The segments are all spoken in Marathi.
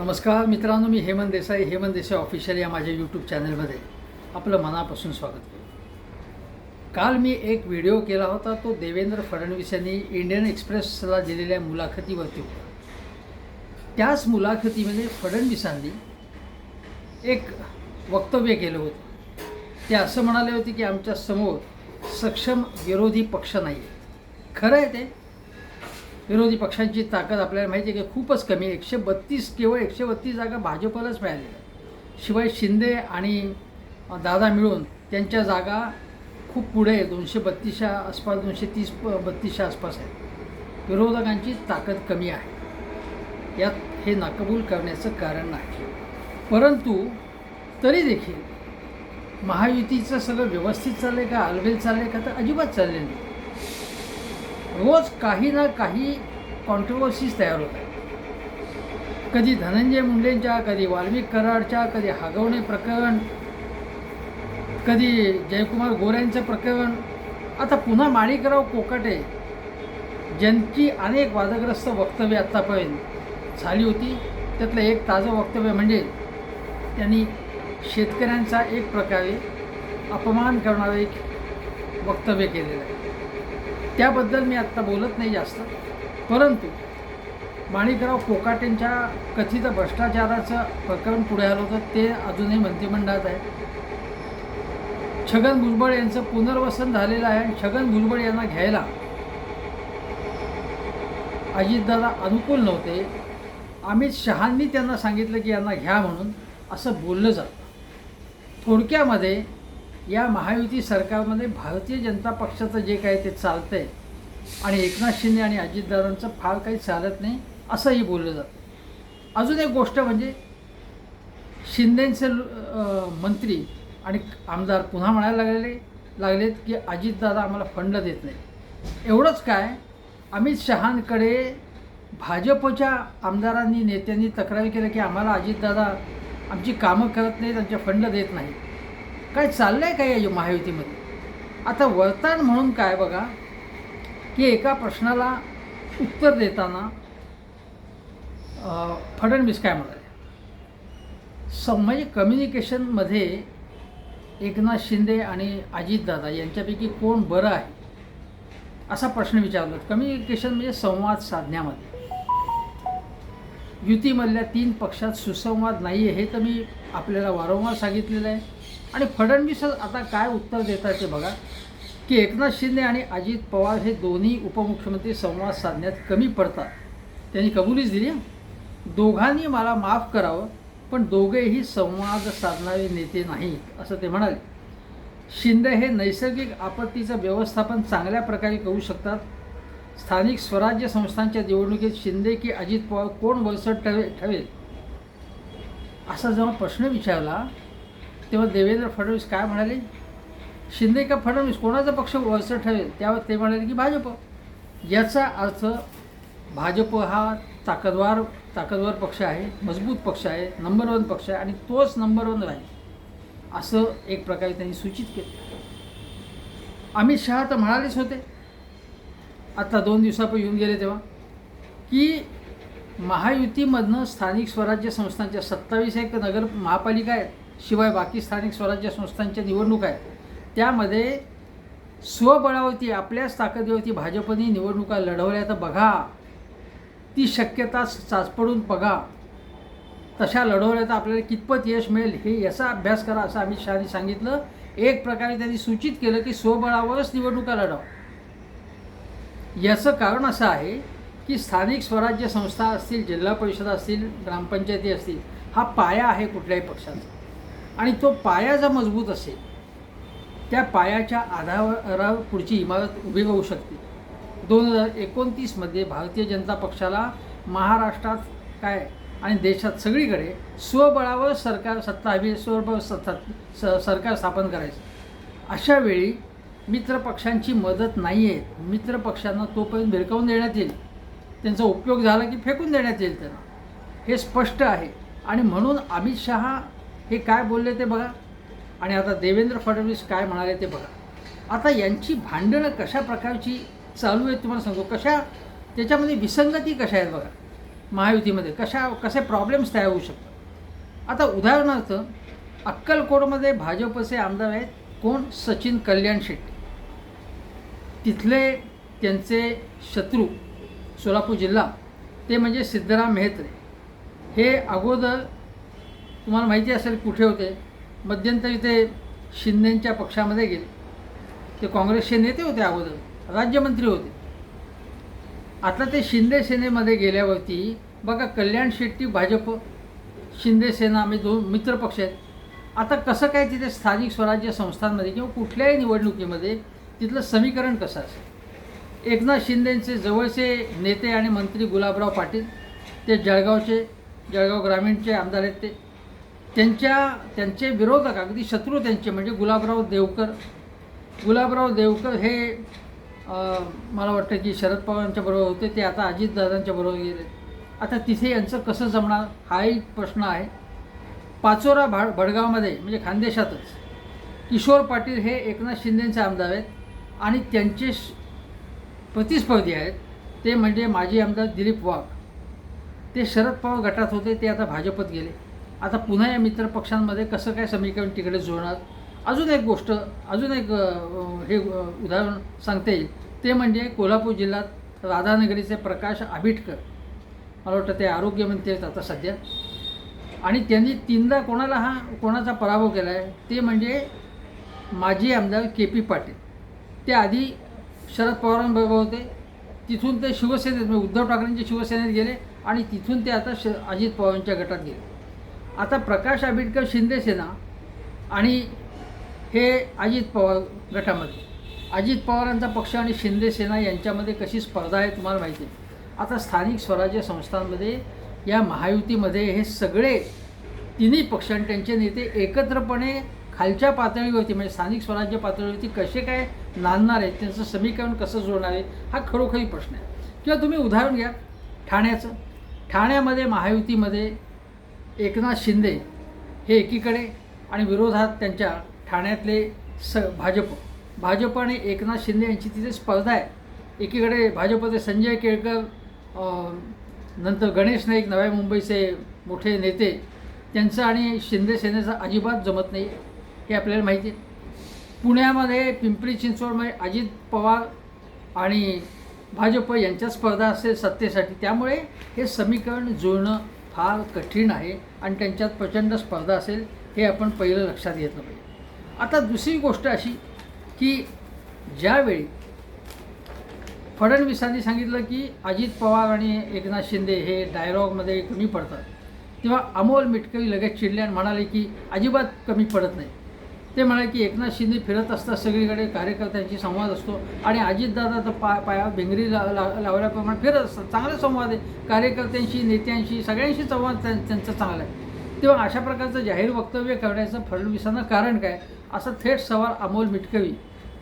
नमस्कार मित्रांनो मी हेमंत देसाई हेमंत देसाई ऑफिशियल या माझ्या यूट्यूब चॅनलमध्ये आपलं मनापासून स्वागत करतो. काल मी एक व्हिडिओ केला होता तो देवेंद्र फडणवीस यांनी इंडियन एक्सप्रेसला दिलेल्या मुलाखतीवरती होता. त्याच मुलाखतीमध्ये फडणवीसांनी एक वक्तव्य केलं होतं. ते असं म्हणाले होते की आमच्यासमोर सक्षम विरोधी पक्ष नाही आहे खरं आहे ते? विरोधी पक्षांची ताकद आपल्याला माहिती आहे की खूपच कमी आहे. एकशे बत्तीस केवळ एकशे बत्तीस जागा भाजपलाच मिळालेल्या शिवाय शिंदे आणि दादा मिळून त्यांच्या जागा खूप पुढे आहे. दोनशे बत्तीसच्या आसपास दोनशे तीस प बत्तीसच्या आसपास आहेत विरोधकांची ताकद कमी आहे. यात हे नाकबूल करण्याचं कारण नाही. परंतु तरी देखील महायुतीचं सगळं व्यवस्थित चाललं आहे का? अलबेल चाललं आहे का? तर अजिबात चालले नाही. रोज काही ना काही कॉन्ट्रोवर्सीज तयार होत आहेत कधी धनंजय मुंडेंच्या कधी वाल्मिक कराडच्या कधी हागवणे प्रकरण कधी जयकुमार गोऱ्यांचं प्रकरण. आता पुन्हा माणिकराव कोकाटे ज्यांची अनेक वादग्रस्त वक्तव्य आत्तापर्यंत झाली होती त्यातलं एक ताजं वक्तव्य म्हणजे त्यांनी शेतकऱ्यांचा एक प्रकारे अपमान करणारं एक वक्तव्य केलेलं आहे. त्याबद्दल मी आत्ता बोलत नाही जास्त. परंतु माणिकराव कोकाटेंच्या कथित भ्रष्टाचाराचं प्रकरण पुढे आलं होतं ते अजूनही मंत्रिमंडळात आहे. छगन भुजबळ यांचं पुनर्वसन झालेलं आहे आणि छगन भुजबळ यांना घ्यायला अजितदादा अनुकूल नव्हते. अमित शहांनी त्यांना सांगितलं की यांना घ्या म्हणून असं बोललं जातं. थोडक्यामध्ये या महायुती सरकारमध्ये भारतीय जनता पक्षाचं जे काय ते चालतं आहे आणि एकनाथ शिंदे आणि अजितदादांचं फार काही चालत नाही असंही बोललं जातं. अजून एक गोष्ट म्हणजे शिंदेंचे मंत्री आणि आमदार पुन्हा म्हणायला लागलेले लागलेत की अजितदादा आम्हाला फंड देत नाही एवढंच काय अमित शहांकडे भाजपच्या आमदारांनी नेत्यांनी तक्रारी केलं की आम्हाला अजितदादा आमची कामं करत नाहीत आमचे फंड देत नाहीत. काय चाललं आहे काय या महायुतीमध्ये? आता वर्तन म्हणून काय बघा की एका प्रश्नाला उत्तर देताना फडणवीस काय म्हणाले? सम म्हणजे कम्युनिकेशनमध्ये एकनाथ शिंदे आणि अजितदादा यांच्यापैकी कोण बरं आहे? असा प्रश्न विचारला. कम्युनिकेशन म्हणजे संवाद साधण्यामध्ये. युतीमधल्या तीन पक्षात सुसंवाद नाही आहे हे तर मी आपल्याला वारंवार सांगितलेलं आहे. आणि फडणवीस आता काय उत्तर देतात ते बघा. की एकनाथ शिंदे आणि अजित पवार हे दोन्ही उपमुख्यमंत्री संवाद साधण्यात कमी पडतात. त्यांनी कबुलीच दिली दोघांनी मला माफ करावं पण दोघेही संवाद साधणारे नेते नाहीत असं ते म्हणाले. शिंदे हे नैसर्गिक आपत्तीचं व्यवस्थापन चांगल्या प्रकारे करू शकतात. स्थानिक स्वराज्य संस्थांच्या निवडणुकीत शिंदे की अजित पवार कोण वलसट ठरे ठरेल असा जेव्हा प्रश्न विचारला तेव्हा देवेंद्र फडणवीस काय म्हणाले? शिंदे का फडणवीस कोणाचा पक्ष वळसर ठरेल? त्यावर ते म्हणाले की भाजप. याचा अर्थ भाजप हा ताकदवार ताकदवार पक्ष आहे मजबूत पक्ष आहे नंबर वन पक्ष आहे आणि तोच नंबर वन राहील. असं एक प्रकारे त्यांनी सूचित केलं. अमित शहा तर म्हणालेच होते. आता दोन दिवसापूर्वी येऊन गेले तेव्हा की महायुतीमधनं स्थानिक स्वराज्य संस्थांच्या सत्तावीस एक नगर महापालिका आहेत. शिवाय बाकी स्थानिक स्वराज्य संस्थांच्या निवडणूक आहेत. त्यामध्ये स्वबळावरती आपल्याच ताकदीवरती भाजपने निवडणुका लढवल्या तर बघा. ती शक्यता चाचपडून बघा. तशा लढवल्या तर आपल्याला कितपत यश मिळेल हे याचा अभ्यास करा असं अमित शहानी सांगितलं. एक प्रकारे त्यांनी सूचित केलं की स्वबळावरच निवडणुका लढवा. याचं कारण असं आहे की स्थानिक स्वराज्य संस्था असतील जिल्हा परिषद असतील ग्रामपंचायती असतील हा पाया आहे कुठल्याही पक्षाचा. आणि तो पाया जर मजबूत असेल त्या पायाच्या आधारावर पुढची इमारत उभी राहू शकते. दोन हजार एकोणतीसमध्ये भारतीय जनता पक्षाला महाराष्ट्रात काय आणि देशात सगळीकडे स्वबळावर सरकार सत्ता हवी स्वबळ सत्ता स सरकार स्थापन करायचं. अशा वेळी मित्रपक्षांची मदत नाही आहे मित्रपक्षांना तोपर्यंत भिरकावून देण्यात येईल. त्यांचा उपयोग झाला की फेकून देण्यात येईल त्यांना. हे स्पष्ट आहे. आणि म्हणून अमित शहा हे काय बोलले ते बघा. आणि आता देवेंद्र फडणवीस काय म्हणाले ते बघा. आता यांची भांडणं कशा प्रकारची चालू आहेत तुम्हाला सांगतो कशा त्याच्यामध्ये विसंगती कशा आहेत बघा? महायुतीमध्ये कशा कसे प्रॉब्लेम्स तयार होऊ शकतात? आता उदाहरणार्थ अक्कलकोटमध्ये भाजपचे आमदार आहेत कोण? सचिन कल्याण शेट्टी. तिथले त्यांचे शत्रू सोलापूर जिल्हा ते म्हणजे सिद्धराम मेहत्रे. हे अगोदर तुम्हाला माहिती असेल कुठे होते. मध्यंतरी ते शिंदेंच्या पक्षामध्ये गेले. ते काँग्रेसचे नेते होते अगोदर राज्यमंत्री होते. आता ते शिंदे सेनेमध्ये गेल्यावरती बघा कल्याण शेट्टी भाजप शिंदे सेना आम्ही दोन मित्रपक्ष आहेत. आता कसं काय तिथे स्थानिक स्वराज्य संस्थांमध्ये किंवा कुठल्याही निवडणुकीमध्ये तिथलं समीकरण कसं असेल? एकनाथ शिंदेचे जवळचे नेते आणि मंत्री गुलाबराव पाटील ते जळगावचे जळगाव ग्रामीणचे आमदार आहेत ते. त्यांच्या त्यांचे विरोधक अगदी शत्रू त्यांचे म्हणजे गुलाबराव देवकर. गुलाबराव देवकर हे मला वाटतं की शरद पवारांच्या बरोबर होते ते आता अजितदादांच्या बरोबर गेले. आता तिथे यांचं कसं जमणार हाही प्रश्न आहे. पाचोरा भा भडगावमध्ये म्हणजे खानदेशातच किशोर पाटील हे एकनाथ शिंदेंचे आमदार आहेत आणि त्यांचे श- प्रतिस्पर्धी आहेत. ते म्हणजे माजी आमदार दिलीप वाघ. ते शरद पवार गटात होते ते आता भाजपत गेले. आता पुन्हा या मित्रपक्षांमध्ये कसं काय समीकरण तिकडे जुळणार? अजून एक गोष्ट अजून एक हे उदाहरण सांगता येईल. ते म्हणजे कोल्हापूर जिल्ह्यात राधानगरीचे प्रकाश आबिटकर मला वाटतं ते आरोग्यमंत्री आहेत आता सध्या. आणि त्यांनी तीनदा कोणाला हा कोणाचा पराभव केला आहे ते म्हणजे माजी आमदार के पी पाटील. ते आधी शरद पवारांबरोबर होते. तिथून ते शिवसेनेत म्हणजे उद्धव ठाकरेंच्या शिवसेनेत गेले आणि तिथून ते आता श अजित पवारांच्या गटात गेले. आता प्रकाश आंबेडकर शिंदेसेना आणि हे अजित पवार गटामध्ये. अजित पवारांचा पक्ष आणि शिंदेसेना यांच्यामध्ये कशी स्पर्धा आहे तुम्हाला माहिती आहे. आता स्थानिक स्वराज्य संस्थांमध्ये या महायुतीमध्ये हे सगळे तिन्ही पक्ष आणि त्यांचे नेते एकत्रपणे खालच्या पातळीवरती म्हणजे स्थानिक स्वराज्य पातळीवरती कसे काय नांदणार आहेत त्यांचं समीकरण कसं जोडणार आहे हा खरोखरी प्रश्न आहे. किंवा तुम्ही उदाहरण घ्या ठाण्याचं. ठाण्यामध्ये महायुतीमध्ये एकनाथ शिंदे हे एकीकडे आणि विरोधात त्यांच्या ठाण्यातले स भाजप. भाजप आणि एकनाथ शिंदे यांची तिथे स्पर्धा आहे. एकीकडे भाजपचे संजय केळकर नंतर गणेश नाईक नव्या मुंबईचे मोठे नेते त्यांचं आणि शिंदे सेनेचं अजिबात जमत नाही हे आपल्याला माहिती आहे. पुण्यामध्ये पिंपरी चिंचवडमध्ये अजित पवार आणि भाजप यांच्या स्पर्धा असेल सत्तेसाठी. त्यामुळे हे समीकरण जुळणं फार कठीण आहे आणि त्यांच्यात प्रचंड स्पर्धा असेल हे आपण पहिलं लक्षात घेतलं पाहिजे. आता दुसरी गोष्ट अशी की ज्यावेळी फडणवीसांनी सांगितलं की अजित पवार आणि एकनाथ शिंदे हे डायलॉगमध्ये कमी पडतात तेव्हा अमोल मिटकरी लगेच चिडले आणि म्हणाले की अजिबात कमी पडत नाही. ते म्हणाले की एकनाथ शिंदे फिरत असतात सगळीकडे कार्यकर्त्यांशी संवाद असतो आणि अजितदादा तर पा पाया भिंगरी ला ला लावल्याप्रमाणे फिरत असतात. चांगला संवाद आहे. कार्यकर्त्यांशी नेत्यांशी सगळ्यांशी संवाद त्यां त्यांचा चांगला आहे. तेव्हा अशा प्रकारचं जाहीर वक्तव्य करण्याचं फडणवीसांना कारण काय? असं थेट सवाल अमोल मिटकवी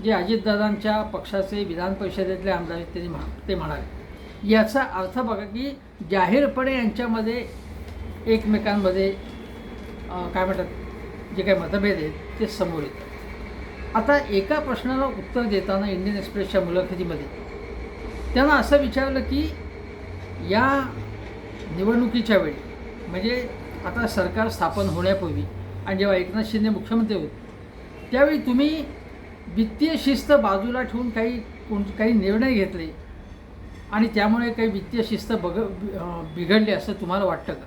जे अजितदादांच्या पक्षाचे विधान परिषदेतले आमदार आहेत त्यांनी म्हणा ते म्हणाले. याचा अर्थ बघा की जाहीरपणे यांच्यामध्ये एकमेकांमध्ये काय म्हणतात जे काही मतभेद आहेत ते समोर येतं. आता एका प्रश्नाला उत्तर देताना इंडियन एक्सप्रेसच्या मुलाखतीमध्ये त्यांना असं विचारलं की या निवडणुकीच्या वेळी म्हणजे आता सरकार स्थापन होण्यापूर्वी आणि जेव्हा एकनाथ शिंदे मुख्यमंत्री होते त्यावेळी तुम्ही वित्तीय शिस्त बाजूला ठेवून काही कोण काही निर्णय घेतले आणि त्यामुळे काही वित्तीय शिस्त बघ बिघडली असं तुम्हाला वाटतं का?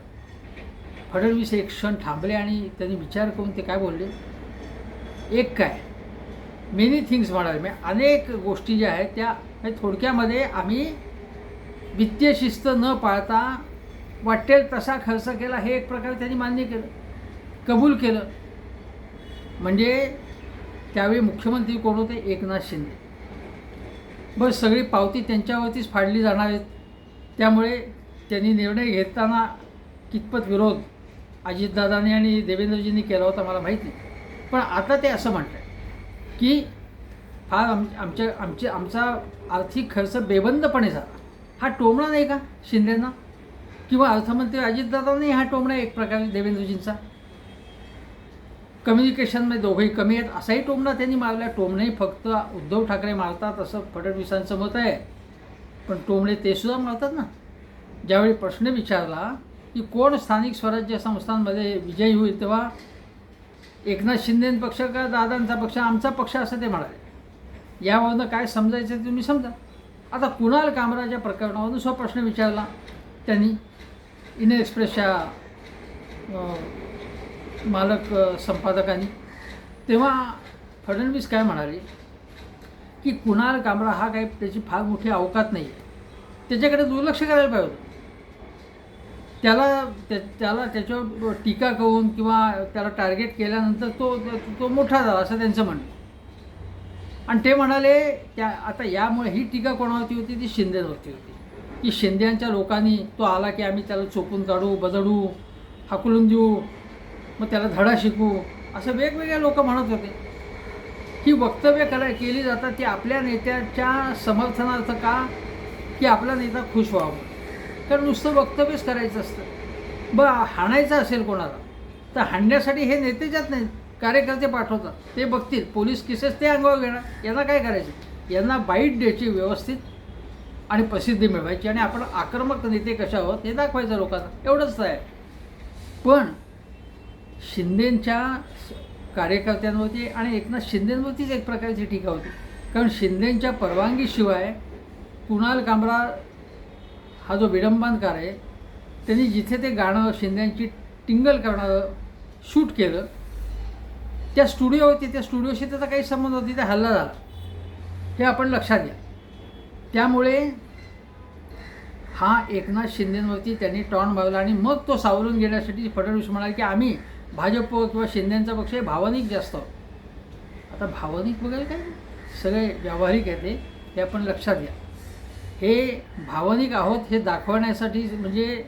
फडणवीस एक क्षण थांबले आणि त्यांनी विचार करून ते काय बोलले? एक काय? मेनी थिंग्स म्हणाले म्हणजे अनेक गोष्टी ज्या आहेत त्या थोडक्यामध्ये आम्ही वित्तीय शिस्त न पाळता वाटेल तसा खर्च केला हे एक प्रकारे त्यांनी मान्य केलं कबूल केलं. म्हणजे त्यावेळी मुख्यमंत्री कोण होते? एकनाथ शिंदे. बस सगळी पावती त्यांच्यावरतीच फाडली जाणार आहेत. त्यामुळे त्यांनी निर्णय घेताना कितपत विरोध अजितदादांनी आणि देवेंद्रजींनी केला होता मला माहीत नाही. पण आता ते असं म्हणत आहे की फार आम आमच्या आमचे आमचा आर्थिक खर्च बेबंदपणे झाला. हा टोमणा नाही का शिंदेंना? किंवा अर्थमंत्री अजितदादांनी हा टोमणा एक प्रकारे देवेंद्रजींचा? कम्युनिकेशनमध्ये दोघंही कमी आहेत असाही टोमणा त्यांनी मारला. टोमणेही फक्त उद्धव ठाकरे मारतात असं फडणवीसांचं मत आहे. पण टोमणे ते सुद्धा मारतात ना? ज्यावेळी प्रश्न विचारला की कोण स्थानिक स्वराज्य संस्थांमध्ये विजयी होईल तेव्हा एकनाथ शिंदे पक्ष का दादांचा पक्ष? आमचा पक्ष असं ते म्हणाले. यावरनं काय समजायचं ते तुम्ही समजा. आता कुणाल कामराच्या प्रकरणावरून जो प्रश्न विचारला? त्यांनी इन एक्सप्रेसच्या मालक संपादकांनी. तेव्हा फडणवीस काय म्हणाले? की कुणाल कामरा हा काही त्याची फार मोठी अवकात नाही आहे त्याच्याकडे दुर्लक्ष करायला पाहिजे त्याला त्या त्याला त्याच्यावर टीका करून किंवा त्याला टार्गेट केल्यानंतर तो तो मोठा झाला असं त्यांचं म्हणणं. आणि ते म्हणाले त्या आता यामुळे ही टीका कोणावरती होती? ती शिंदेवरती होती. की शिंद्यांच्या लोकांनी तो आला की आम्ही त्याला चोपून काढू बदडू हाकलून देऊ मग त्याला धडा शिकू असं वेगवेगळे लोक म्हणत होते. ही वक्तव्य करा केली जातात ती आपल्या नेत्याच्या समर्थनार्थ का? की आपला नेता खुश व्हावा? कारण नुसतं वक्तव्यच करायचं असतं. ब हाणायचं असेल कोणाला तर हाणण्यासाठी हे नेते जात नाहीत कार्यकर्ते पाठवतात. ते बघतील पोलीस केसेस ते अंगावर घेणार. यांना काय करायचं? यांना बाईट द्यायची व्यवस्थित आणि प्रसिद्धी मिळवायची आणि आपण आक्रमक नेते कशा आहोत हे दाखवायचं लोकांना. एवढंच आहे पण शिंदेंच्या कार्यकर्त्यांवरती आणि एकनाथ शिंदेंवरतीच एक प्रकारची टीका होती. कारण शिंदेंच्या परवानगीशिवाय कुणाल कामरा हा जो विडंबनकार आहे त्यांनी जिथे ते गाणं शिंद्यांची टिंगल करणारं शूट केलं त्या स्टुडिओ होती त्या स्टुडिओशी त्याचा काही संबंध होती ते हल्ला झाला. हे आपण लक्षात घ्या. त्यामुळे हा एकनाथ शिंदेवरती त्यांनी टॉन मारला आणि मग तो सावरून घेण्यासाठी फडणवीस म्हणाले की आम्ही भाजप किंवा शिंदेचा पक्ष हे भावनिक जास्त आता भावनिक वगैरे काय? सगळे व्यावहारिक आहे ते हे आपण लक्षात घ्या. हे भावनिक आहोत हे दाखवण्यासाठी म्हणजे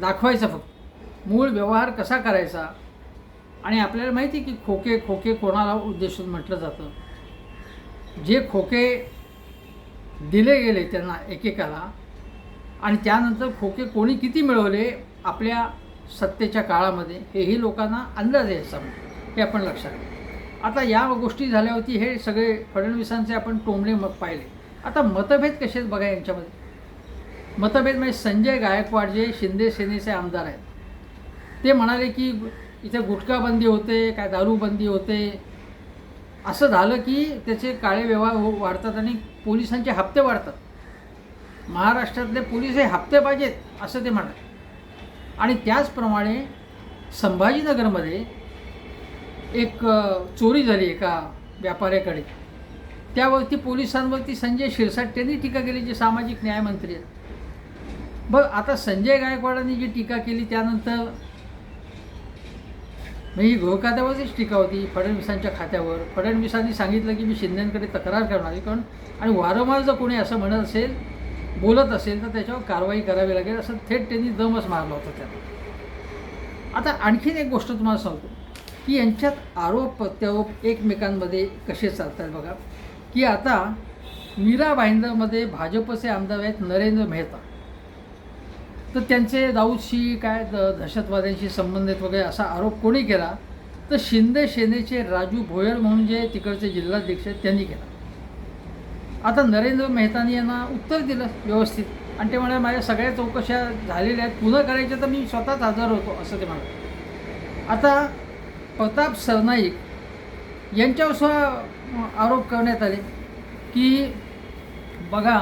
दाखवायचं फक्त. मूळ व्यवहार कसा करायचा? आणि आपल्याला माहिती आहे की खोके खोके कोणाला उद्देशून म्हटलं जातं? जे खोके दिले गेले त्यांना एकेकाला आणि त्यानंतर खोके कोणी किती मिळवले आपल्या सत्तेच्या काळामध्ये हेही लोकांना अंदाज आहे हे आपण लक्षात आता या गोष्टी झाल्या होती हे सगळे फडणवीसांचे आपण टोमणे मग पाहिले. आता मतभेद कसे आहेत बघा यांच्यामध्ये. मतभेद म्हणजे संजय गायकवाड जे शिंदे सेनेचे आमदार आहेत. ते म्हणाले की इथे गुटखाबंदी होते काय दारूबंदी होते. असं झालं की त्याचे काळे व्यवहार हो- वाढतात आणि पोलिसांचे हप्ते वाढतात. महाराष्ट्रातले पोलीस हे हप्ते पाहिजेत असं ते म्हणाले. आणि त्याचप्रमाणे संभाजीनगरमध्ये एक चोरी झाली एका व्यापाऱ्याकडे. त्यावरती पोलिसांवरती संजय शिरसाट त्यांनी टीका केली जे सामाजिक न्यायमंत्री आहेत. बघ आता संजय गायकवाडांनी जी टीका केली त्यानंतर मग ही गृहखात्यावरतीच टीका होती फडणवीसांच्या खात्यावर. फडणवीसांनी सांगितलं की मी शिंदेकडे तक्रार करणार आहे कारण आणि वारंवार जर कोणी असं म्हणत असेल बोलत असेल तर त्याच्यावर कारवाई करावी लागेल असं थेट त्यांनी दमच मारला होता त्याला. आता आणखीन एक गोष्ट तुम्हाला सांगतो की यांच्यात आरोप प्रत्यारोप एकमेकांमध्ये कसे चालतात बघा. की आता मीरा भाईंदरमध्ये भाजपचे आमदार आहेत नरेंद्र मेहता. तर त्यांचे दाऊदशी काय द दहशतवाद्यांशी संबंधित वगैरे असा आरोप कोणी केला तर शिंदे सेनेचे राजू भोयर म्हणून जे तिकडचे जिल्हाध्यक्ष आहेत त्यांनी केला. आता नरेंद्र मेहतानी यांना उत्तर दिलं व्यवस्थित. आणि ते म्हणाले माझ्या सगळ्या चौकशा झालेल्या आहेत. पुन्हा करायच्या तर मी स्वतःच हजर होतो असं ते म्हणाले. आता प्रताप सरनाईक यांच्यावर आरोप करण्यात आले की बघा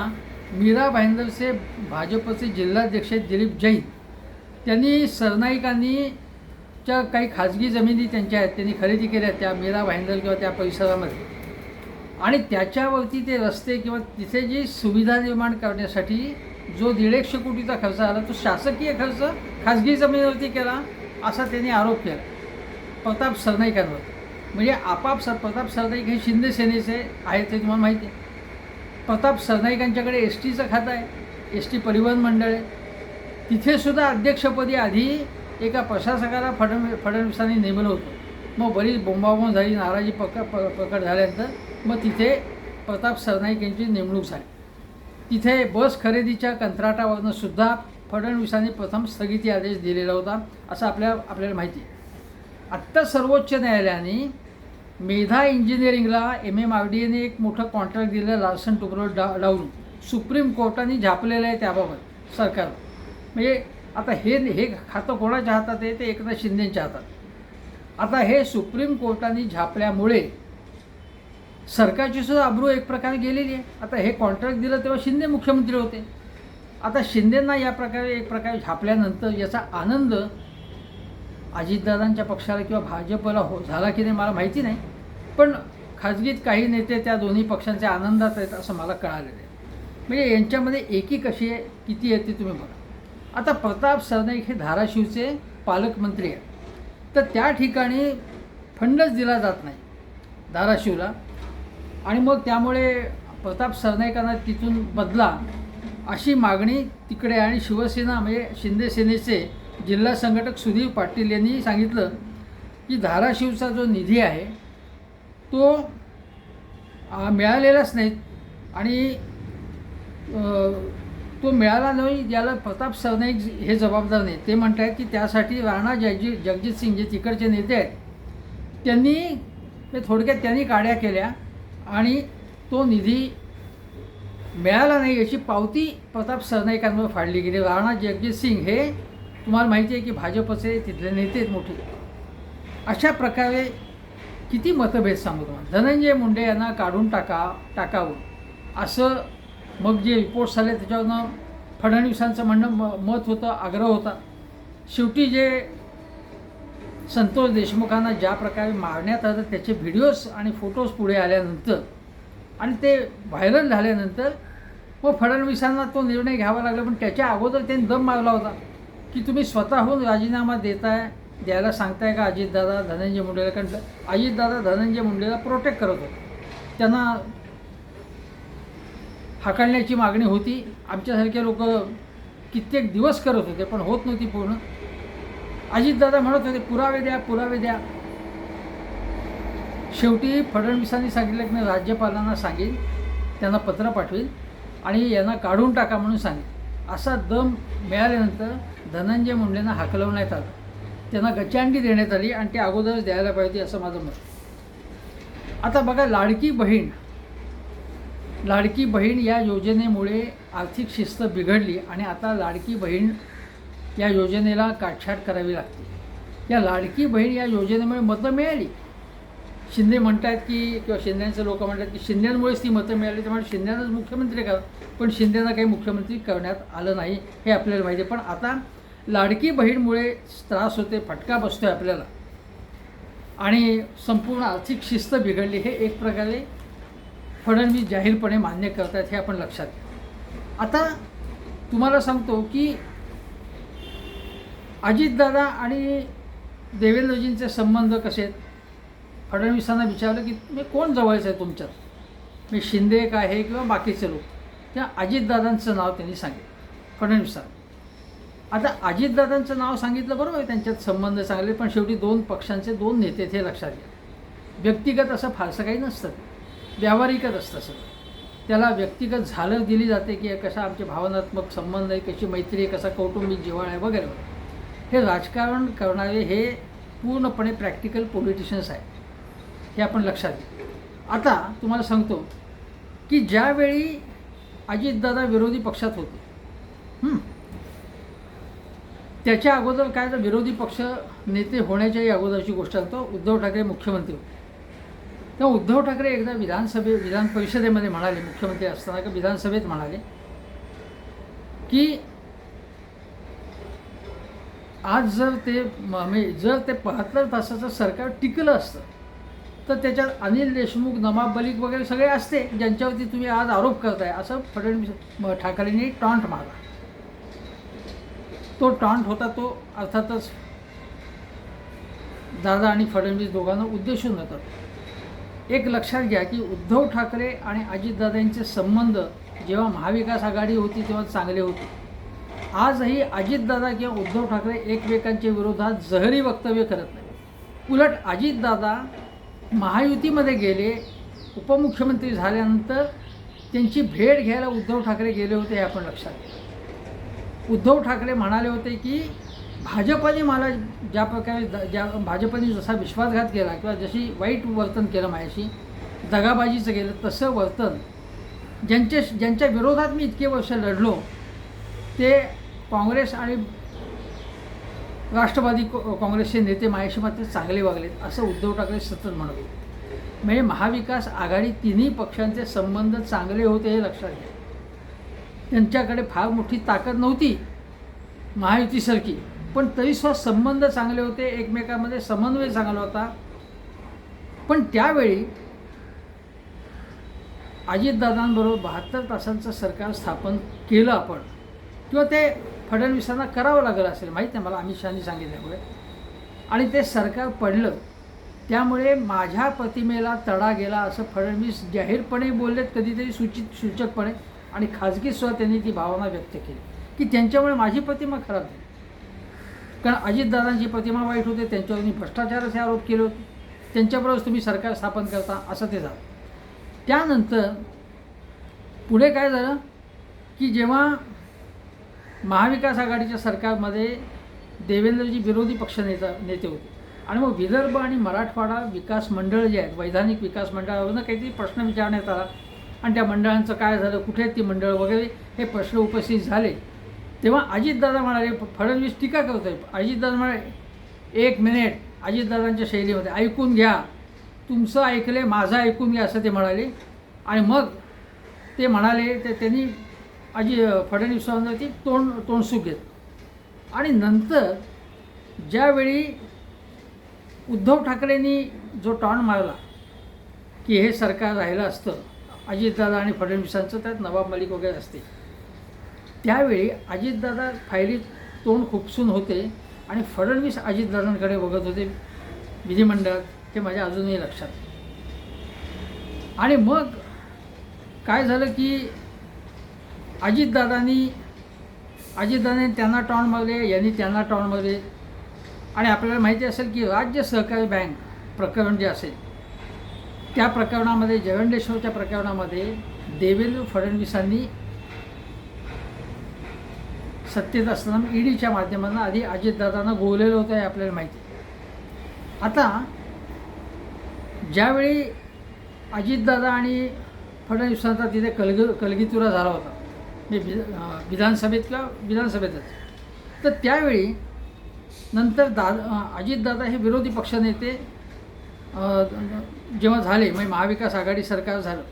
मीरा भाईंदरचे भाजपचे जिल्हाध्यक्ष दिलीप जैन त्यांनी सरनाईकांनी च्या काही खाजगी जमिनी त्यांच्या आहेत त्यांनी खरेदी केल्या आहेत त्या मीरा भाईंदर किंवा त्या परिसरामध्ये. आणि त्याच्यावरती ते रस्ते किंवा तिथे जी सुविधा निर्माण करण्यासाठी जो दीड एकशे कोटीचा खर्च आला तो शासकीय खर्च खाजगी जमिनीवरती केला असा त्यांनी आरोप केला. प्रताप सरनाईकांवर. म्हणजे आपाप सर प्रताप सरनाईक हे शिंदे सेनेचे आहेत ते तुम्हाला माहिती आहे. प्रताप सरनाईकांच्याकडे एस टीचं खातं आहे एस टी परिवहन मंडळ आहे. तिथेसुद्धा अध्यक्षपदी आधी एका प्रशासकाला फडणवी फडणवीसांनी नेमलं होतं. मग बरीच बोंबाबोंब झाली नाराजी पक प प्रकट झाल्यानंतर मग तिथे प्रताप सरनाईक यांची नेमणूक झाली. तिथे बस खरेदीच्या कंत्राटावरनं सुद्धा फडणवीसांनी प्रथम स्थगिती आदेश दिलेला होता असं आपल्या आपल्याला माहिती आहे. आत्ता सर्वोच्च न्यायालयाने मेधा इंजिनिअरिंगला एम एम आर डी एने एक मोठं कॉन्ट्रॅक्ट दिलं लार्सन टुब्रो डा डावून सुप्रीम कोर्टाने झापलेलं आहे त्याबाबत सरकार. म्हणजे आता हे हे खातं कोणाच्या हातात आहे? ते एकनाथ शिंदेच्या हातात. आता हे सुप्रीम कोर्टाने झापल्यामुळे सरकारची सुद्धा अब्रू एक प्रकारे गेलेली आहे. आता हे कॉन्ट्रॅक्ट दिलं तेव्हा शिंदे मुख्यमंत्री होते. आता शिंदेंना या प्रकारे एक प्रकारे झापल्यानंतर याचा आनंद अजितदादांच्या पक्षाला किंवा भाजपला हो झाला की नाही मला माहिती नाही. पण खाजगीत काही नेते त्या दोन्ही पक्षांच्या आनंदात आहेत असं मला कळालेलं आहे. म्हणजे यांच्यामध्ये एकी कशी आहे किती आहे ते तुम्ही बघा. आता प्रताप सरनाईक हे धाराशिवचे पालकमंत्री आहेत. तर त्या ठिकाणी फंडच दिला जात नाही धाराशिवला. आणि मग त्यामुळे प्रताप सरनाईकांना तिथून बदला अशी मागणी तिकडे आणि शिवसेना म्हणजे शिंदे सेनेचे जिल्हा संघटक सुधीर पाटील यांनी सांगितलं की धाराशिवचा जो निधी आहे तो मिळालेलाच नाही आणि तो मिळाला नाही ज्याला प्रताप सरनाईक हे जबाबदार नाही ते म्हणत आहेत की त्यासाठी राणा जगजी जगजित सिंग जे तिकडचे नेते आहेत. त्यांनी ते थोडक्यात त्यांनी काड्या केल्या आणि तो निधी मिळाला नाही याची पावती प्रताप सरनाईकांवर फाडली गेली. राणा जगजित सिंग हे तुम्हाला माहिती आहे की भाजपचे तिथले नेते आहेत मोठे. अशा प्रकारे किती मतभेद सांगू तुम्हाला? धनंजय मुंडे यांना काढून टाका टाकावं. असं मग जे रिपोर्ट्स आले त्याच्यावरनं फडणवीसांचं म्हणणं म मत होतं आग्रह होता. शेवटी जे संतोष देशमुखांना ज्या प्रकारे मारण्यात आलं त्याचे व्हिडिओज आणि फोटोज पुढे आल्यानंतर आणि ते व्हायरल झाल्यानंतर मग फडणवीसांना तो निर्णय घ्यावा लागला पण त्याच्या अगोदर त्यांनी दम मारला होता. की तुम्ही स्वतःहून राजीनामा देताय द्यायला सांगताय का अजितदादा धनंजय मुंडेला? कारण अजितदादा धनंजय मुंडेला प्रोटेक्ट करत होते. त्यांना हाकलण्याची मागणी होती. आमच्यासारखे लोक कित्येक दिवस करत होते पण होत नव्हती पूर्ण. अजितदादा म्हणत होते पुरावे द्या पुरावे द्या. शेवटी फडणवीसांनी सांगितलं की मी राज्यपालांना सांगेन त्यांना पत्र पाठवेल आणि यांना काढून टाका म्हणून सांगेल असा दम मिळाल्यानंतर धनंजय मुंडेंना हाकलवण्यात आलं. त्यांना गचांडी देण्यात आली आणि ते अगोदरच द्यायला पाहिजे असं माझं मत. आता बघा लाडकी बहीण लाडकी बहीण या योजनेमुळे आर्थिक शिस्त बिघडली आणि आता लाडकी बहीण या योजनेला काटछाट करावी लागते. या लाडकी बहीण या योजनेमुळे मतं मिळाली. शिंदे म्हणतात की किंवा शिंद्यांचे लोक म्हणतात की शिंद्यांमुळेच ती मतं मिळाली त्यामुळे शिंद्यांनाच मुख्यमंत्री करा पण शिंदेना काही मुख्यमंत्री करण्यात आलं नाही हे आपल्याला माहिती आहे. पण आता लाडकी बहीणमुळे त्रास होते फटका बसतोय आपल्याला. आणि संपूर्ण आर्थिक शिस्त बिघडली हे एक प्रकारे फडणवीस जाहीरपणे मान्य करतात हे आपण लक्षात घ्या. आता तुम्हाला सांगतो की अजितदादा आणि देवेंद्रजींचे संबंध कसे आहेत? फडणवीसांना विचारलं की मी कोण जवळचं आहे तुमच्यात? मी शिंदे एक आहे किंवा बाकीचे लोक? त्या अजितदादांचं नाव त्यांनी सांगितलं. फडणवीसांना आता अजितदादांचं नाव सांगितलं बरोबर आहे त्यांच्यात संबंध चांगले पण शेवटी दोन पक्षांचे दोन नेते ते लक्षात घ्या. व्यक्तिगत असं फारसं काही नसतं. व्यावहारिकच असतं सगळं. त्याला व्यक्तिगत झालं दिली जाते की कशा आमचे भावनात्मक संबंध आहे कशी मैत्री आहे कसा कौटुंबिक जिवाळ आहे वगैरे वगैरे. हे राजकारण करणारे हे पूर्णपणे प्रॅक्टिकल पॉलिटिशियन्स आहेत. हे आपण लक्षात घ्या. आता तुम्हाला सांगतो की ज्यावेळी अजितदादा विरोधी पक्षात होते. त्याच्या अगोदर काय तर विरोधी पक्ष नेते होण्याच्याही अगोदरची गोष्ट सांगतो उद्धव ठाकरे मुख्यमंत्री होते. तेव्हा उद्धव ठाकरे एकदा विधानसभे विधान परिषदेमध्ये म्हणाले मुख्यमंत्री असताना का विधानसभेत म्हणाले की आज जर ते म्हणजे जर ते बहात्तर तासाचं सरकार टिकलं असतं. तर त्याच्यात अनिल देशमुख नवाब मलिक वगैरे सगळे असते ज्यांच्यावरती तुम्ही आज आरोप करताय. असं फडणवीस ठाकरेंनी टॉन्ट मारला. तो टॉन्ट होता तो अर्थातच दादा आणि फडणवीस दोघांना उद्देशून होता. एक लक्षात घ्या की उद्धव ठाकरे आणि अजितदादांचे संबंध जेव्हा महाविकास आघाडी होती तेव्हा चांगले होते. आजही अजितदादा किंवा उद्धव ठाकरे एकमेकांच्या विरोधात जहरी वक्तव्य करत नाही उलट अजितदादा महायुतीमध्ये गेले उपमुख्यमंत्री झाल्यानंतर त्यांची भेट घ्यायला उद्धव ठाकरे गेले होते हे आपण लक्षात घ्या. उद्धव ठाकरे म्हणाले होते की भाजपाने मला ज्या प्रकारे द- ज्या भाजपने जसा विश्वासघात केला किंवा जशी वाईट वर्तन केलं माझ्याशी दगाबाजीचं केलं तसं वर्तन ज्यांच्या ज्यांच्या विरोधात मी इतके वर्ष लढलो ते काँग्रेस आणि राष्ट्रवादी को- काँग्रेसचे नेते माझ्याशी मात्र चांगले वागलेत असं उद्धव ठाकरे सतत म्हणाले. म्हणजे महाविकास आघाडी तिन्ही पक्षांचे संबंध चांगले होते हे लक्षात घ्या. त्यांच्याकडे फार मोठी ताकद नव्हती महायुतीसारखी पण तरीसुद्धा संबंध चांगले होते एकमेकांमध्ये समन्वय चांगला होता. पण त्यावेळी अजितदादांबरोबर बहात्तर तासांचं सरकार स्थापन केलं आपण किंवा ते फडणवीसांना करावं लागलं असेल माहीत नाही मला अमित शहानी सांगितल्यामुळे. आणि ते सरकार पडलं. त्यामुळे माझ्या प्रतिमेला तडा गेला असं फडणवीस जाहीरपणे बोललेत कधीतरी सूचित सूचकपणे. आणि खाजगी सुद्धा त्यांनी ती भावना व्यक्त केली की त्यांच्यामुळे माझी प्रतिमा खराब झाली. कारण अजितदादांची प्रतिमा वाईट होते त्यांच्यावर तुम्ही भ्रष्टाचाराचे आरोप केले होते. त्यांच्याबरोबर तुम्ही सरकार स्थापन करता असं ते झालं. त्यानंतर पुढे काय झालं की जेव्हा महाविकास आघाडीच्या सरकारमध्ये देवेंद्रजी विरोधी पक्षनेता नेते होते. आणि मग विदर्भ आणि मराठवाडा विकास मंडळ जे आहेत वैधानिक विकास मंडळावरनं काहीतरी प्रश्न विचारण्यात आला. आणि त्या मंडळांचं काय झालं कुठे आहेत ती मंडळं वगैरे हे प्रश्न उपस्थित झाले. तेव्हा अजितदादा म्हणाले फडणवीस टीका करत आहे अजितदादा म्हणाले एक मिनिट अजितदादांच्या शैलीमध्ये ऐकून घ्या. तुमचं ऐकले माझं ऐकून घ्या असं ते म्हणाले. आणि मग ते म्हणाले ते त्यांनी अजि फडणवीसांना ती तोंड तोंडसूक घेत. आणि नंतर ज्यावेळी उद्धव ठाकरेंनी जो टॉन मारला की हे सरकार राहिलं असतं अजितदादा आणि फडणवीसांचं त्यात नवाब मलिक वगैरे असते. त्यावेळी अजितदादा फायलीत तोंड खुपसून होते आणि फडणवीस अजितदादांकडे बघत होते विधिमंडळात हे माझ्या अजूनही लक्षात. आणि मग काय झालं की अजितदादांनी अजितदादांनी त्यांना टॉन मारले यांनी त्यांना टॉन मारले आणि आपल्याला माहिती असेल की राज्य सहकारी बँक प्रकरण जे असेल त्या प्रकरणामध्ये जगंडेश्वरच्या प्रकरणामध्ये देवेंद्र फडणवीसांनी सत्तेत असताना ईडीच्या माध्यमातून आधी अजितदादांना गोवलेलं होतं हे आपल्याला माहिती आता ज्यावेळी अजितदादा आणि फडणवीसांचा तिथे कलग कलगीतुरा झाला होता मी वि विधानसभेतच. तर त्यावेळी नंतर दादा अजितदादा हे विरोधी पक्षनेते जेव्हा झाले म्हणजे महाविकास आघाडी सरकार झालं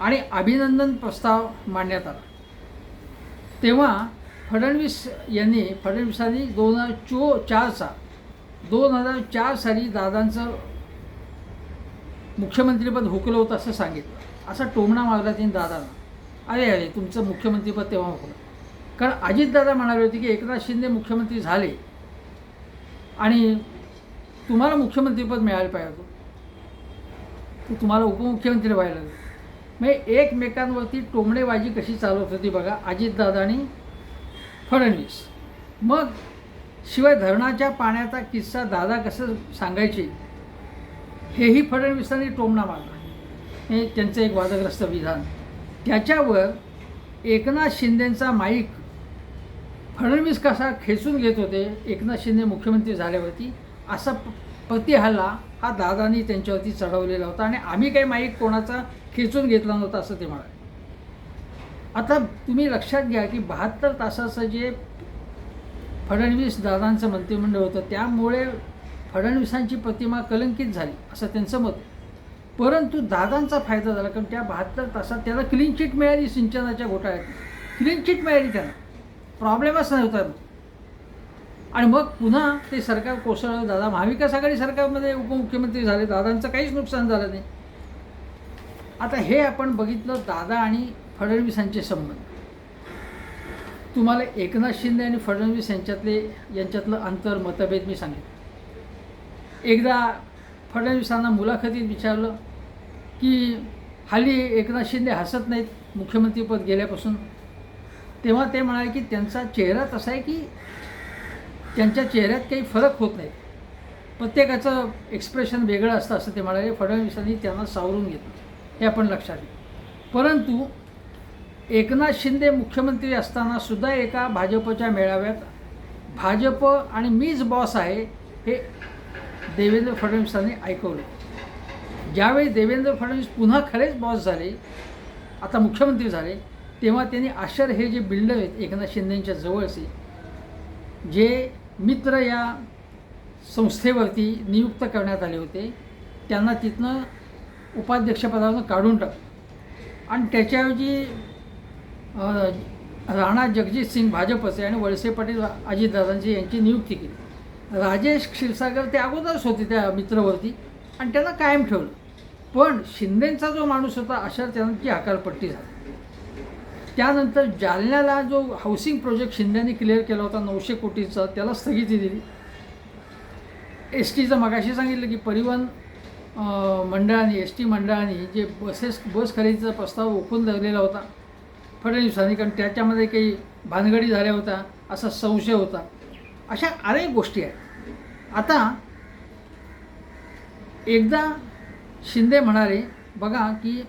आणि अभिनंदन प्रस्ताव मांडण्यात आला. तेव्हा फडणवीस यांनी फडणवीसांनी दोन हजार चो चारचा दोन हजार चार साली दादांचं मुख्यमंत्रीपद हुकलं होतं असं सांगितलं. असा टोमणा मारला त्यांनी दादांना. अरे अरे तुमचं मुख्यमंत्रीपद तेव्हा हुकलं कारण अजितदादा म्हणाले होते की एकनाथ शिंदे मुख्यमंत्री झाले आणि तुम्हाला मुख्यमंत्रीपद मिळायला पाहिजे होतं. तर तुम्हाला उपमुख्यमंत्री व्हायला लागलं. म्हणजे एकमेकांवरती टोमणेबाजी कशी चालवत होती बघा अजितदादा आणि फडणवीस. मग शिवाय धरणाच्या पाण्याचा किस्सा दादा कसं सांगायचे हेही फडणवीसांनी टोमणा मारला. हे त्यांचं एक वादग्रस्त विधान. त्याच्यावर एकनाथ शिंदेंचा माईक फडणवीस कसा खेचून घेत होते एकनाथ शिंदे मुख्यमंत्री झाल्यावरती असा पती प्रतिहल्ला हा दादानी त्यांच्यावरती चढवलेला होता आणि आम्ही काही माईक कोणाचा खेचून घेतला नव्हता असं ते म्हणाले आता तुम्ही लक्षात घ्या की बहात्तर तासाचं जे फडणवीस दादांचं मंत्रिमंडळ होतं त्यामुळे फडणवीसांची प्रतिमा कलंकित झाली असं त्यांचं मत आहे. परंतु दादांचा फायदा झाला कारण त्या बहात्तर तासात त्याला क्लीन चिट मिळाली सिंचनाच्या घोटाळ्यात. क्लीन चिट मिळाली त्यांना प्रॉब्लेमच नव्हता आणि मग पुन्हा ते सरकार कोसळलं. दादा महाविकास आघाडी सरकारमध्ये उपमुख्यमंत्री झाले. दादांचं काहीच नुकसान झालं नाही. आता हे आपण बघितलं दादा आणि फडणवीसांचे संबंध. तुम्हाला एकनाथ शिंदे आणि फडणवीस यांच्यातले यांच्यातलं अंतर मतभेद मी सांगितलं एकदा फडणवीसांना मुलाखतीत विचारलं की हल्ली एकनाथ शिंदे हसत नाहीत मुख्यमंत्रीपद गेल्यापासून? तेव्हा ते म्हणाले की त्यांचा चेहरा तसा आहे की त्यांच्या चेहऱ्यात काही फरक होत नाही. प्रत्येकाचं एक्सप्रेशन वेगळं असतं असं ते म्हणाले. फडणवीसांनी त्यांना सावरून घेतलं हे आपण लक्षात घेऊ परंतु एकनाथ शिंदे मुख्यमंत्री असताना सुद्धा एका भाजपच्या मेळाव्यात भाजप आणि मीच बॉस आहे हे देवेंद्र फडणवीसांनी ऐकवलं. ज्यावेळी देवेंद्र फडणवीस पुन्हा खरेच बॉस झाले आता मुख्यमंत्री झाले तेव्हा त्यांनी आश्चर्य हे जे बिल्डर आहेत एकनाथ शिंदेच्या जवळचे जे मित्र या संस्थेवरती नियुक्त करण्यात आले होते त्यांना तिथनं उपाध्यक्षपदावरून काढून टाकलं आणि त्याच्याऐवजी राणा जगजित सिंग भाजपचे आणि वळसे पाटील अजितदादांची यांची नियुक्ती केली. राजेश क्षीरसागर ते अगोदरच होते त्या मित्रवरती आणि त्यांना कायम ठेवलं. पण शिंदेंचा जो माणूस होता अशा त्यांची आकारपट्टी झाली. त्यानंतर जालन्याला जो हाऊसिंग प्रोजेक्ट शिंदेने क्लिअर केला होता नऊशे कोटीचा त्याला स्थगिती दिली. एस टीचं मगाशी सांगितलं की परिवहन मंडळाने एस टी मंडळाने जे बसेस बस खरेदीचा प्रस्ताव ओकून धरलेला होता फडणवीसांनी कारण त्याच्यामध्ये काही भानगडी झाल्या होत्या असा संशय होता. अशा अनेक गोष्टी आहेत. आता एकदा शिंदे म्हणाले बघा की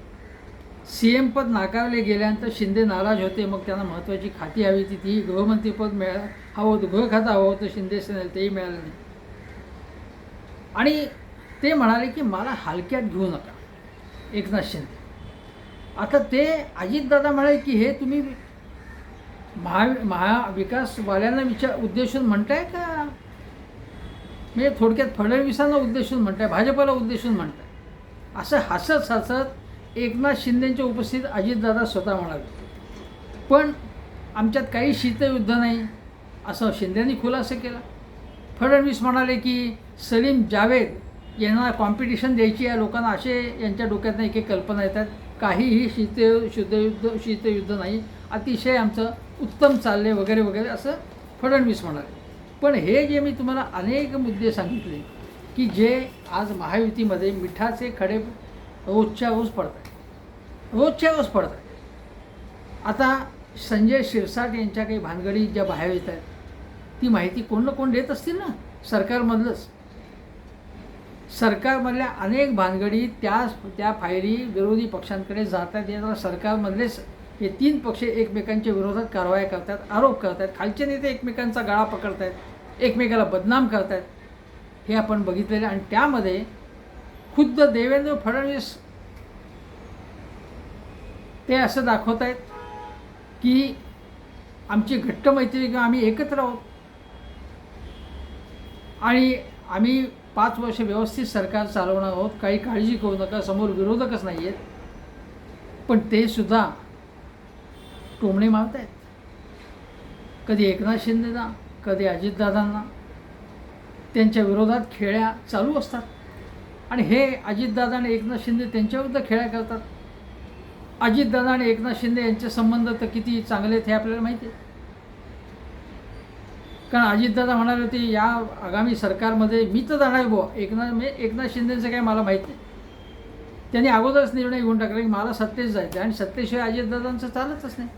सी एम पद नाकारले गेल्यानंतर शिंदे नाराज होते मग त्यांना महत्त्वाची खाती हवी ती ती गृहमंत्रीपद मिळा हवं होतं गृहखातं हवं होतं शिंदे सेनेला तेही मिळालं नाही. आणि ते म्हणाले की मला हलक्यात घेऊ नका एकनाथ शिंदे. आता ते अजितदादा म्हणाले की हे तुम्ही महा महाविकासवाल्यांना विचार उद्देशून म्हणताय का? म्हणजे थोडक्यात फडणवीसांना उद्देशून म्हणताय भाजपला उद्देशून म्हणताय. असं हसत हसत एकनाथ शिंदेच्या उपस्थित अजितदादा स्वतः म्हणाले. पण आमच्यात काही शीतयुद्ध नाही असं शिंदेनी खुलासा केला. फडणवीस म्हणाले की सलीम जावेद यांना कॉम्पिटिशन द्यायची आहे लोकांना असे यांच्या डोक्यात एक एक कल्पना येतात. काहीही शीत शुद्धयुद्ध शीतयुद्ध नाही. अतिशय आमचं उत्तम चालले वगैरे वगैरे असं फडणवीस म्हणाले. पण हे जे मी तुम्हाला अनेक मुद्दे सांगितले की जे आज महायुतीमध्ये मिठाचे खडे रोजच्या रोज पडत आहेत रोजच्या रोज पडत आहेत आता संजय शिरसाट यांच्या काही भानगडी ज्या बाहेर येत आहेत ती माहिती कोण ना कोण देत असतील ना? सरकारमधलंच. सरकारमधल्या अनेक भानगडी त्या त्या फायरी विरोधी पक्षांकडे जातात याला सरकारमधलेच हे तीन पक्ष एकमेकांच्या विरोधात कारवाया करतात आरोप करतात खालचे नेते एकमेकांचा गळा पकडतायत एकमेकाला बदनाम करतायत हे आपण बघितलेलं आहे. आणि त्यामध्ये खुद्द देवेंद्र फडणवीस ते असं दाखवत आहेत की आमची घट्ट मैत्री किंवा आम्ही एकत्र आहोत आणि आम्ही पाच वर्ष व्यवस्थित सरकार चालवणार आहोत काही काळजी करू नका समोर विरोधकच नाही आहेत पण ते सुद्धा टोमणे मारत आहेत कधी एकनाथ शिंदेना कधी अजितदादांना. त्यांच्या विरोधात खेळ्या चालू असतात. आणि हे अजितदादा आणि एकनाथ शिंदे त्यांच्याविरुद्ध खेळ्या करतात अजितदादा आणि एकनाथ शिंदे यांचे संबंध तर किती चांगले आहेत हे आपल्याला माहिती आहे. कारण अजितदादा म्हणाले होते या आगामी सरकारमध्ये मी तर जाणार आहे बुवा. एकनाथ म्हणजे एकनाथ शिंदेचं काय मला माहीत नाही त्यांनी अगोदरच निर्णय घेऊन टाकला की मला सत्तेच जायचं आणि सत्तेशिवाय अजितदादांचं चालतच नाही.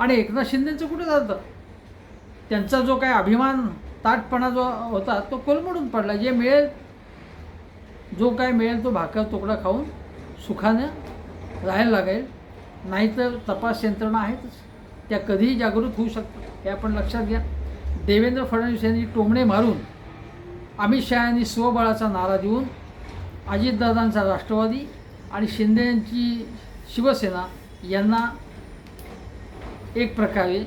आणि एकनाथ शिंदेचं कुठं जातं त्यांचा जो काय अभिमान ताटपणा जो होता तो कोलमडून पडला. जे मिळेल जो काय मिळेल तो भाकर तुकडा खाऊन सुखानं राहायला लागेल. नाहीतर तपास यंत्रणा आहेतच. त्या कधीही जागृत होऊ शकतात. हे आपण लक्षात घ्या. देवेंद्र फडणवीस यांनी टोमणे मारून अमित शहा यांनी स्वबळाचा नारा देऊन अजितदादांचा राष्ट्रवादी आणि शिंदे यांची शिवसेना यांना एक प्रकारे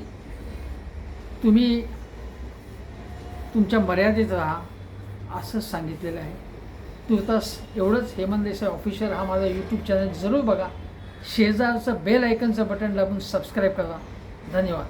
तुम्ही तुमच्या मर्यादेत राहा असंच सांगितलेलं आहे. तुर्तास एवढंच हेमंत देसाई ऑफिशियल हा माझा यूट्यूब चॅनल जरूर बघा. शेजारचं बेल आयकनचं बटन दाबून सबस्क्राईब करा. धन्यवाद.